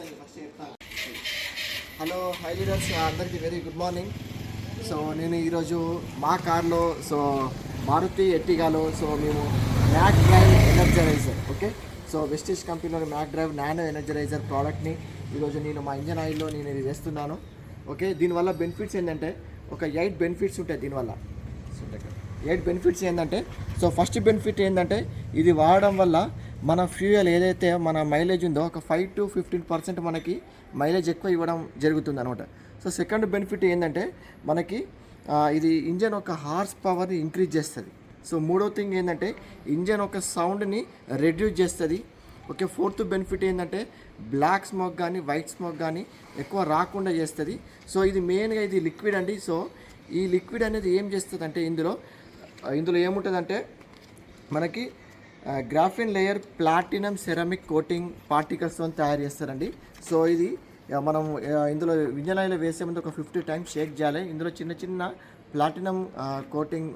చెప్తాను ఫస్ట్ చెప్తాను hello hi leaders అందరికీ వెరీ గుడ్ మార్నింగ్ సో నేను ఈరోజు మా కార్లో సో మారుతి ఎట్టిగాలో సో మేము mac drive energizer okay so Vestige కంపెనీలో మ్యాక్ డ్రైవ్ నానో ఎనర్జరైజర్ ప్రోడక్ట్ని ఈరోజు నేను మా ఇంజన్ ఆయిల్లో నేను ఇది వేస్తున్నాను ఓకే దీనివల్ల బెనిఫిట్స్ ఏంటంటే ఒక ఎయిట్ బెనిఫిట్స్ ఉంటాయి దీనివల్ల. ఎయిట్ బెనిఫిట్స్ ఏంటంటే సో ఫస్ట్ బెనిఫిట్ ఏంటంటే ఇది వాడడం వల్ల మన ఫ్యూయల్ ఏదైతే మన మైలేజ్ ఉందో ఒక ఫైవ్ టు ఫిఫ్టీన్ పర్సెంట్ మనకి మైలేజ్ ఎక్కువ ఇవ్వడం జరుగుతుంది అనమాట సో సెకండ్ బెనిఫిట్ ఏంటంటే మనకి ఇది ఇంజన్ ఒక హార్స్ పవర్ని ఇంక్రీజ్ చేస్తుంది. సో మూడో థింగ్ ఏంటంటే ఇంజన్ ఒక సౌండ్ని రెడ్యూస్ చేస్తుంది. ఓకే ఫోర్త్ బెనిఫిట్ ఏంటంటే బ్లాక్ స్మోక్ కానీ వైట్ స్మోక్ కానీ ఎక్కువ రాకుండా చేస్తుంది. సో ఇది మెయిన్గా ఇది లిక్విడ్ అండి. సో ఈ లిక్విడ్ అనేది ఏం చేస్తుంది అంటే ఇందులో ఇందులో ఏముంటుందంటే మనకి graphene layer platinum ceramic coating పార్టికల్స్తో తయారు చేస్తారండి. సో ఇది మనం ఇందులో వింజనాయిలో వేసే ముందు ఒక ఫిఫ్టీ టైమ్స్ షేక్ చేయాలి. ఇందులో చిన్న చిన్న ప్లాటినం కోటింగ్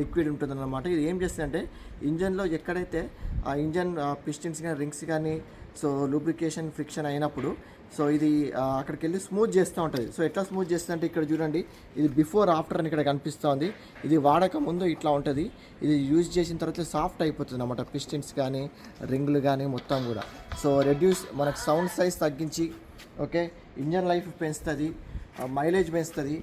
లిక్విడ్ ఉంటుందన్నమాట. ఇది ఏం చేస్తుందంటే ఇంజన్లో ఎక్కడైతే ఆ ఇంజన్ పిస్టిన్స్ కానీ రింగ్స్ కానీ సో లూబ్రికేషన్ ఫ్రిక్షన్ అయినప్పుడు సో ఇది అక్కడికి వెళ్ళి స్మూత్ చేస్తూ ఉంటుంది. సో ఎట్లా స్మూత్ చేస్తుంది అంటే ఇక్కడ చూడండి ఇది బిఫోర్ ఆఫ్టర్ అని ఇక్కడ కనిపిస్తోంది. ఇది వాడక ముందు ఇట్లా ఉంటుంది. ఇది యూజ్ చేసిన తర్వాత సాఫ్ట్ అయిపోతుంది అనమాట పిస్టిన్స్ కానీ రింగులు కానీ మొత్తం కూడా. సో రెడ్యూస్ మనకు సౌండ్ సైజ్ తగ్గించి ఓకే ఇంజన్ లైఫ్ పెంచుతుంది మైలేజ్ పెంచుతుంది.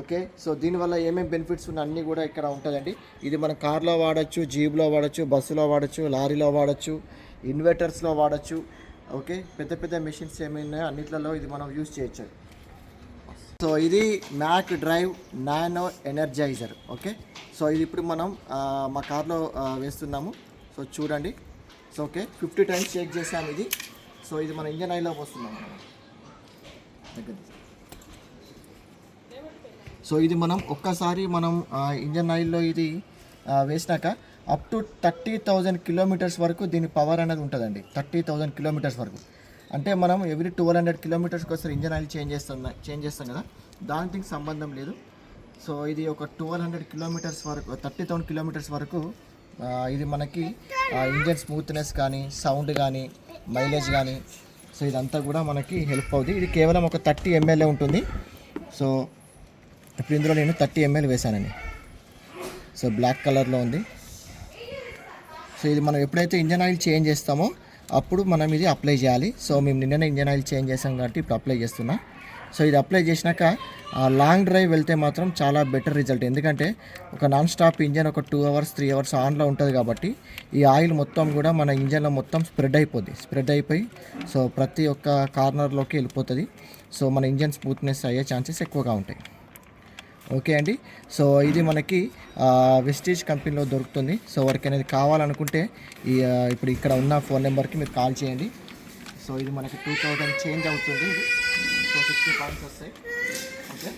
ఓకే? సో దీనివల్ల ఏమేమి బెనిఫిట్స్ ఉన్న అన్నీ కూడా ఇక్కడ ఉంటుందండి. ఇది మన కార్లో వాడచ్చు జీబ్లో వాడచ్చు బస్సులో వాడచ్చు లారీలో వాడచ్చు ఇన్వర్టర్స్లో వాడచ్చు ఓకే? పెద్ద పెద్ద మెషిన్స్ ఏమైనా అన్నిట్లలో ఇది మనం యూజ్ చేయొచ్చు. సో ఇది mac drive nano energizer okay? So ఇది ఇప్పుడు మనం మా కార్లో వేస్తున్నాము. సో చూడండి. So okay? Fifty times check చేసాము ఇది. సో ఇది మన ఇంజన్ ఆయిల్లో వస్తున్నాము దగ్గర. సో ఇది మనం ఒక్కసారి మనం ఇంజన్ ఆయిల్లో ఇది వేసినాక up to thirty thousand kilometres వరకు దీని పవర్ అనేది ఉంటుందండి. థర్టీ థౌజండ్ కిలోమీటర్స్ వరకు. అంటే మనం ఎవ్రీ ట్వెల్వ్ హండ్రెడ్ కిలోమీటర్స్కి ఒకసారి ఇంజన్ ఆయిల్ చేంజ్ చేస్తాం చేంజ్ చేస్తాం కదా. దానికి సంబంధం లేదు. సో ఇది ఒక ట్వెల్వ్ హండ్రెడ్ కిలోమీటర్స్ వరకు థర్టీ థౌసండ్ కిలోమీటర్స్ వరకు ఇది మనకి ఇంజన్ స్మూత్నెస్ కానీ సౌండ్ కానీ మైలేజ్ కానీ సో ఇదంతా కూడా మనకి హెల్ప్ అవుతుంది ఇది కేవలం ఒక థర్టీ ఎంఎల్ఏ ఉంటుంది. సో ఇప్పుడు ఇందులో నేను థర్టీ ఎంఎల్ వేశానండి. సో బ్లాక్ కలర్లో ఉంది. సో ఇది మనం ఎప్పుడైతే ఇంజన్ ఆయిల్ చేంజ్ చేస్తామో అప్పుడు మనం ఇది అప్లై చేయాలి. సో మేము నిన్ననే ఇంజన్ ఆయిల్ చేంజ్ చేసాం కాబట్టి ఇప్పుడు అప్లై చేస్తున్నా. సో ఇది అప్లై చేసినాక లాంగ్ డ్రైవ్ వెళ్తే మాత్రం చాలా బెటర్ రిజల్ట్. ఎందుకంటే ఒక నాన్ స్టాప్ ఇంజన్ ఒక టూ అవర్స్ త్రీ అవర్స్ ఆన్లో ఉంటుంది కాబట్టి ఈ ఆయిల్ మొత్తం కూడా మన ఇంజన్లో మొత్తం స్ప్రెడ్ అయిపోద్ది. స్ప్రెడ్ అయిపోయి సో ప్రతి ఒక్క కార్నర్లోకి వెళ్ళిపోతుంది. సో మన ఇంజన్ స్మూత్నెస్ అయ్యే ఛాన్సెస్ ఎక్కువగా ఉంటాయి. ఓకే అండి. సో ఇది మనకి వెస్టేజ్ కంపెనీలో దొరుకుతుంది. సో ఎవరికి అనేది కావాలనుకుంటే ఈ ఇప్పుడు ఇక్కడ ఉన్న ఫోన్ నెంబర్కి మీరు కాల్ చేయండి. సో ఇది మనకి టూ థౌజండ్ చేంజ్ అవుతుంది. ఇది సో సిక్స్టీ పాయింట్స్ వస్తాయి. ఓకే.